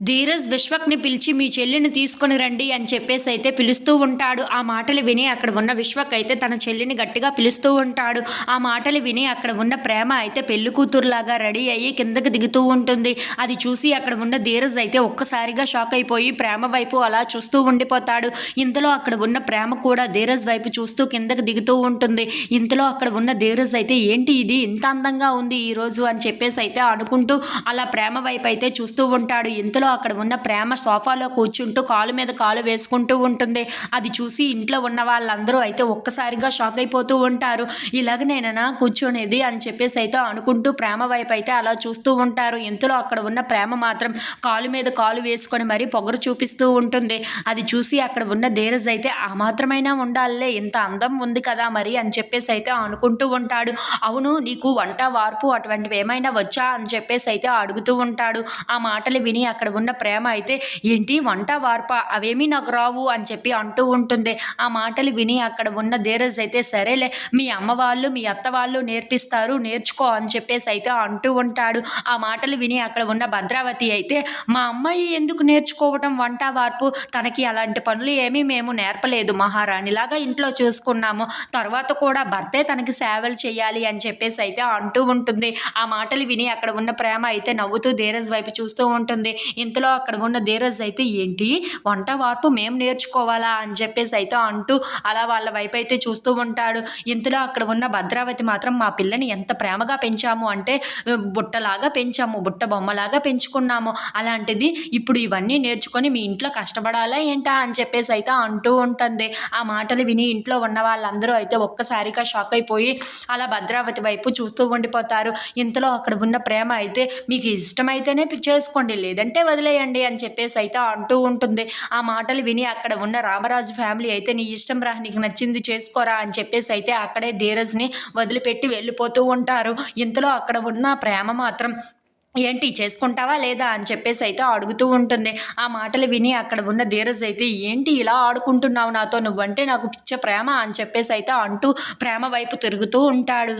ధీరజ్ విశ్వక్ని పిలిచి మీ చెల్లిని తీసుకొని రండి అని చెప్పేసి అయితే పిలుస్తూ ఉంటాడు. ఆ మాటలు విని అక్కడ ఉన్న విశ్వక్ అయితే తన చెల్లిని గట్టిగా పిలుస్తూ ఉంటాడు. ఆ మాటలు విని అక్కడ ఉన్న ప్రేమ అయితే పెళ్ళి కూతురులాగా రెడీ అయ్యి కిందకి దిగుతూ ఉంటుంది. అది చూసి అక్కడ ఉన్న ధీరజ్ అయితే ఒక్కసారిగా షాక్ అయిపోయి ప్రేమ వైపు అలా చూస్తూ ఉండిపోతాడు. ఇంతలో అక్కడ ఉన్న ప్రేమ కూడా ధీరజ్ వైపు చూస్తూ కిందకి దిగుతూ ఉంటుంది. ఇంతలో అక్కడ ఉన్న ధీరజ్ అయితే ఏంటి ఇది? ఇంత అందంగా ఉంది ఈ రోజు అని చెప్పేసి అయితే అనుకుంటూ అలా ప్రేమ వైపు అయితే చూస్తూ ఉంటాడు. ఇంతలో అక్కడ ఉన్న ప్రేమ సోఫాలో కూర్చుంటూ కాలు మీద కాలు వేసుకుంటూ ఉంటుంది. అది చూసి ఇంట్లో ఉన్న వాళ్ళందరూ అయితే ఒక్కసారిగా షాక్ అయిపోతూ ఉంటారు. ఇలాగ నేననా కూర్చునేది అని చెప్పేసి అయితే అనుకుంటూ ప్రేమ వైపు అయితే అలా చూస్తూ ఉంటారు. ఇంతలో అక్కడ ఉన్న ప్రేమ మాత్రం కాలు మీద కాలు వేసుకొని మరీ పొగరు చూపిస్తూ ఉంటుంది. అది చూసి అక్కడ ఉన్న ధీరజ్ అయితే ఆ మాత్రమైనా ఉండాలే ఇంత అందం ఉంది కదా మరి అని చెప్పేసి అయితే అనుకుంటూ ఉంటాడు. అవును నీకు వంట వార్పు అటువంటివి ఏమైనా వచ్చా అని చెప్పేసి అయితే అడుగుతూ ఉంటాడు. ఆ మాటలు విని అక్కడ ఉన్న ప్రేమ అయితే ఏంటి? వంట వార్ప. అవేమీ నాకు రావు అని చెప్పి అంటూ ఉంటుంది. ఆ మాటలు విని అక్కడ ఉన్న ధీరజ్ అయితే సరేలే మీ అమ్మ వాళ్ళు మీ అత్త వాళ్ళు నేర్పిస్తారు నేర్చుకో అని చెప్పేసి అయితే అంటూ ఉంటాడు. ఆ మాటలు విని అక్కడ ఉన్న భద్రావతి అయితే మా అమ్మాయి ఎందుకు నేర్చుకోవటం వంట వార్పు? తనకి అలాంటి పనులు ఏమీ మేము నేర్పలేదు మహారాణిలాగా ఇంట్లో చూసుకున్నాము. తర్వాత కూడా భర్తే తనకి సేవలు చేయాలి అని చెప్పేసి అయితే అంటూ ఉంటుంది. ఆ మాటలు విని అక్కడ ఉన్న ప్రేమ అయితే నవ్వుతూ ధీరజ్ వైపు చూస్తూ ఉంటుంది. ఇంతలో అక్కడ ఉన్న ధీరజ్ అయితే ఏంటి? వంట వార్పు మేము నేర్చుకోవాలా? అని చెప్పేసి అయితే అంటూ అలా వాళ్ళ వైపు అయితే చూస్తూ ఉంటాడు. ఇంతలో అక్కడ ఉన్న భద్రావతి మాత్రం మా పిల్లని ఎంత ప్రేమగా పెంచాము అంటే బుట్టలాగా పెంచాము బుట్ట బొమ్మలాగా పెంచుకున్నాము. అలాంటిది ఇప్పుడు ఇవన్నీ నేర్చుకొని మీ ఇంట్లో కష్టపడాలా ఏంటా? అని చెప్పేసి అయితే అంటూ ఉంటుంది. ఆ మాటలు విని ఇంట్లో ఉన్న వాళ్ళందరూ అయితే ఒక్కసారిగా షాక్ అయిపోయి అలా భద్రావతి వైపు చూస్తూ ఉండిపోతారు. ఇంతలో అక్కడ ఉన్న ప్రేమ అయితే మీకు ఇష్టమైతేనే చేసుకోండి లేదంటే వదిలేయండి అని చెప్పేసి అయితే అంటూ ఉంటుంది. ఆ మాటలు విని అక్కడ ఉన్న రామరాజు ఫ్యామిలీ అయితే నీ ఇష్టం రా నీకు నచ్చింది చేసుకోరా అని చెప్పేసి అయితే అక్కడే ధీరజ్ని వదిలిపెట్టి వెళ్ళిపోతూ ఉంటారు. ఇంతలో అక్కడ ఉన్న ప్రేమ మాత్రం ఏంటి చేసుకుంటావా లేదా? అని చెప్పేసి అయితే అడుగుతూ ఉంటుంది. ఆ మాటలు విని అక్కడ ఉన్న ధీరజ్ అయితే ఏంటి ఇలా ఆడుకుంటున్నావు నాతో? నువ్వంటే నాకు పిచ్చ ప్రేమ అని చెప్పేసి అయితే అంటూ ప్రేమ వైపు తిరుగుతూ ఉంటాడు.